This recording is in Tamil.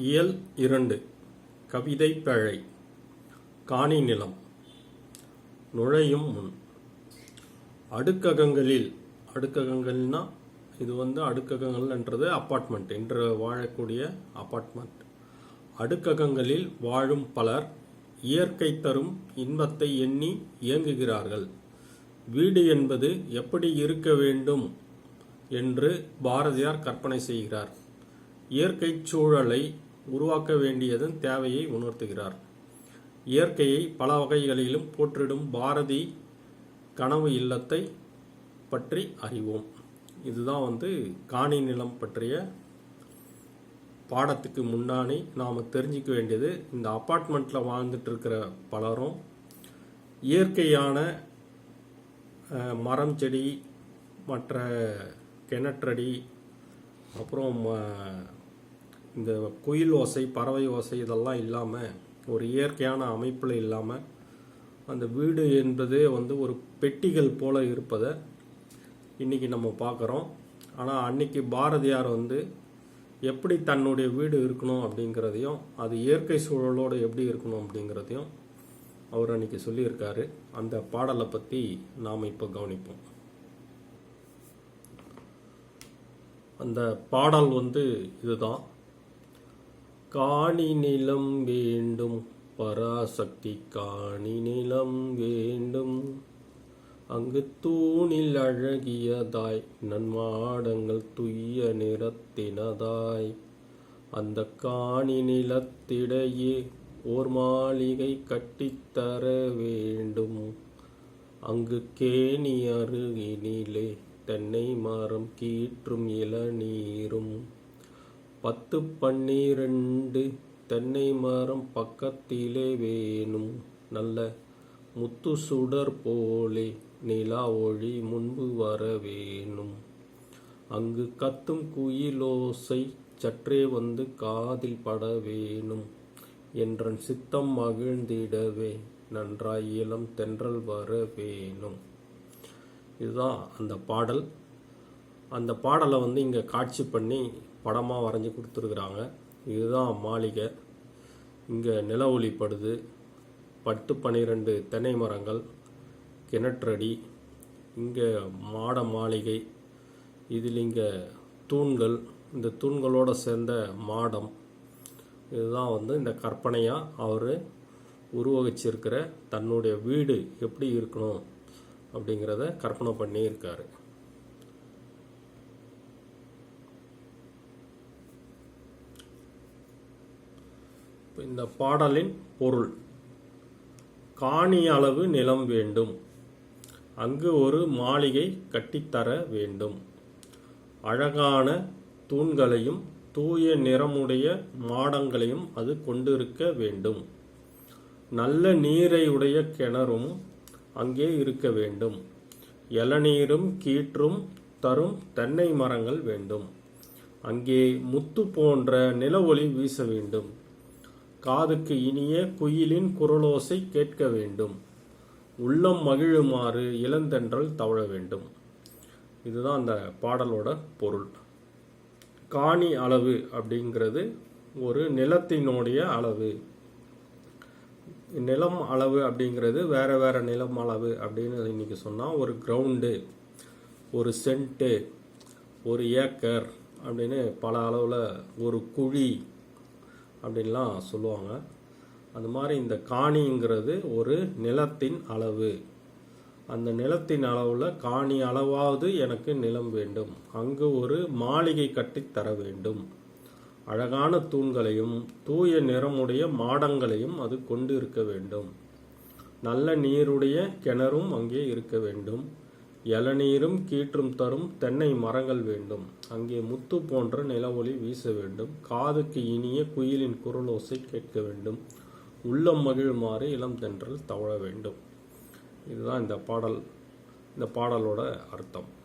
இயல் இரண்டு. கவிதை பழை. காணி நிலம். நுழையும் முன். அடுக்ககங்களில். அடுக்ககங்கள்னா இது வந்து அடுக்ககங்கள்ன்றது அப்பார்ட்மெண்ட் என்று வாழக்கூடிய அப்பார்ட்மெண்ட் அடுக்ககங்களில் வாழும் பலர் இயற்கை தரும் இன்பத்தை எண்ணி இயங்குகிறார்கள். வீடு என்பது எப்படி இருக்க வேண்டும் என்று பாரதியார் கற்பனை செய்கிறார். இயற்கை சூழலை உருவாக்க வேண்டியதன் தேவையை உணர்த்துகிறார். இயற்கையை பல வகைகளிலும் போற்றிடும் பாரதி கனவு இல்லத்தை பற்றி அறிவோம். இதுதான் வந்து காணி நிலம் பற்றிய பாடத்துக்கு முன்னாடி நாம் தெரிஞ்சிக்க வேண்டியது. இந்த அப்பார்ட்மெண்ட்டில் வாழ்ந்துட்டு இருக்கிற பலரும் இயற்கையான மரம் செடி மற்ற கிணற்றடி அப்புறம் இந்த குயில் ஓசை பறவை ஓசை இதெல்லாம் இல்லாமல் ஒரு இயற்கையான அமைப்பில் இல்லாமல் அந்த வீடு என்பதே வந்து ஒரு பெட்டிகள் போல இருப்பதை இன்னைக்கு நம்ம பார்க்குறோம் ஆனால் அன்னைக்கு பாரதியார் வந்து எப்படி தன்னுடைய வீடு இருக்கணும் அப்படிங்கிறதையும் அது இயற்கை சூழலோடு எப்படி இருக்கணும் அப்படிங்கிறதையும் அவர் அன்னைக்கு சொல்லியிருக்காரு. அந்த பாடலை பற்றி நாம் இப்போ கவனிப்போம். அந்த பாடல் வந்து இதுதான். காணி நிலம் வேண்டும் பராசக்தி காணி நிலம் வேண்டும். அங்கு தூணில் அழகியதாய் நன்மாடங்கள் துய்ய நிறத்தினதாய். அந்த காணி நிலத்திடையே ஓர் மாளிகை கட்டித்தர வேண்டும். அங்கு கேணி அருகினிலே தென்னை மரம் கீற்றும் இளநீரும். பத்து பன்னிரண்டு தென்னை மரம் பக்கத்திலே வேணும். நல்ல முத்து சுடர் போலே நிலா ஒளி முன்பு வர வேணும். அங்கு கத்தும் குயிலோசை சற்றே வந்து காதில் பட வேணும். என்றன் சித்தம் மகிழ்ந்திடவே நன்றாய் இளம் தென்றல் வர வேணும். இதுதான் அந்த பாடல். அந்த பாடலை வந்து இங்கே காட்சி பண்ணி படமாக வரைஞ்சி கொடுத்துருக்குறாங்க. இதுதான் மாளிகை. இங்கே நில ஒளிப்படுது. பத்து பன்னிரெண்டு தென்னை மரங்கள் கிணற்றடி இங்கே மாட மாளிகை இதில் இங்கே தூண்கள் இந்த தூண்களோடு சேர்ந்த மாடம். இதுதான் வந்து இந்த கற்பனையாக அவர் உருவகிச்சிருக்கிற தன்னுடைய வீடு எப்படி இருக்கணும் அப்படிங்கிறத கற்பனை பண்ணியிருக்காரு. இந்த பாடலின் பொருள். காணி அளவு நிலம் வேண்டும். அங்கு ஒரு மாளிகை கட்டித்தர வேண்டும். அழகான தூண்களையும் தூய நிறமுடைய மாடங்களையும் அது கொண்டிருக்க வேண்டும். நல்ல நீரை உடைய கிணறும் அங்கே இருக்க வேண்டும். இளநீரும் கீற்றும் தரும் தென்னை மரங்கள் வேண்டும். அங்கே முத்து போன்ற நில ஒளி வீச வேண்டும். காதுக்கு இனிய குயிலின் குரலோசை கேட்க வேண்டும். உள்ளம் மகிழுமாறு இளந்தென்றல் தவழ வேண்டும். இதுதான் அந்த பாடலோட பொருள். காணி அளவு அப்படிங்கிறது ஒரு நிலத்தினுடைய அளவு. நிலம் அளவு அப்படிங்கிறது வேற வேற நிலம் அளவு அப்படின்னு இன்னைக்கு சொன்னால் ஒரு கிரவுண்டு ஒரு சென்ட்டு ஒரு ஏக்கர் அப்படின்னு பல அளவில் ஒரு குழி அப்படின்லாம் சொல்லுவாங்க. அந்த மாதிரி இந்த காணிங்கிறது ஒரு நிலத்தின் அளவு. அந்த நிலத்தின் அளவில் காணி அளவாவது எனக்கு நிலம் வேண்டும். அங்கு ஒரு மாளிகை கட்டி தர வேண்டும். அழகான தூண்களையும் தூய நிறமுடைய மாடங்களையும் அது கொண்டு இருக்க வேண்டும். நல்ல நீருடைய கிணறும் அங்கே இருக்க வேண்டும். இளநீரும் கீற்றும் தரும் தென்னை மரங்கள் வேண்டும். அங்கே முத்து போன்ற நிலவொளி வீச வேண்டும். காதுக்கு இனிய குயிலின் குரலோசை கேட்க வேண்டும். உள்ளம் மகிழுமாறு இளம் தென்றல் தவழ வேண்டும். இதுதான் இந்த பாடல். இந்த பாடலோட அர்த்தம்.